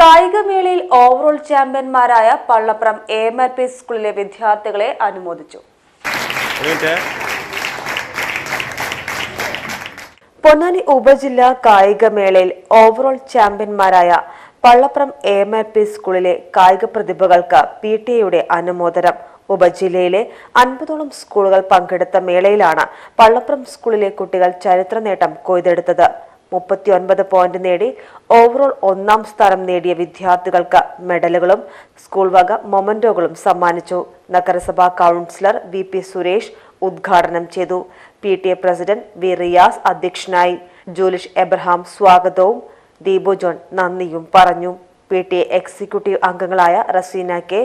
കായികമേളയിൽ overall ചാമ്പ്യന്മാരായ Pallapram A M R P സ്കൂളിലെ വിദ്യാർത്ഥികളെ അനുമോദിച്ചു. പൊന്നാനി ഉപജില്ലാ കായികമേളയിൽ ഓവറോൾ ചാമ്പ്യന്മാരായ Pallapram A M R P സ്കൂളിലെ കായിക പ്രതിഭകൾക്ക് പി ടി എയുടെ അനുമോദനം. ഉപജില്ലയിലെ അൻപതോളം സ്കൂളുകൾ പങ്കെടുത്ത മേളയിലാണ് പള്ളപ്രം സ്കൂളിലെ കുട്ടികൾ ചരിത്ര നേട്ടം കൊയ്തെടുത്തത്. മുപ്പത്തിയൊൻപത് പോയിന്റ് നേടി ഓവറോൾ ഒന്നാം സ്ഥാനം നേടിയ വിദ്യാർത്ഥികൾക്ക് മെഡലുകളും സ്കൂൾ വക മൊമന്റോകളും സമ്മാനിച്ചു. നഗരസഭാ കൗൺസിലർ വി പി സുരേഷ് ഉദ്ഘാടനം ചെയ്തു. P T A president V Riyas അധ്യക്ഷനായി. ജൂലിഷ് എബ്രഹാം സ്വാഗതവും. ദീപു ജോൺ നന്ദിയും പറഞ്ഞു. പി ടി എ എക്സിക്യൂട്ടീവ് അംഗങ്ങളായ റസീന കെ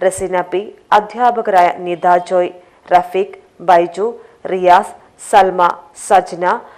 റസീന പി അധ്യാപകരായ നിത ജോയ് റഫീഖ് ബൈജു റിയാസ് സൽമ സജ്ന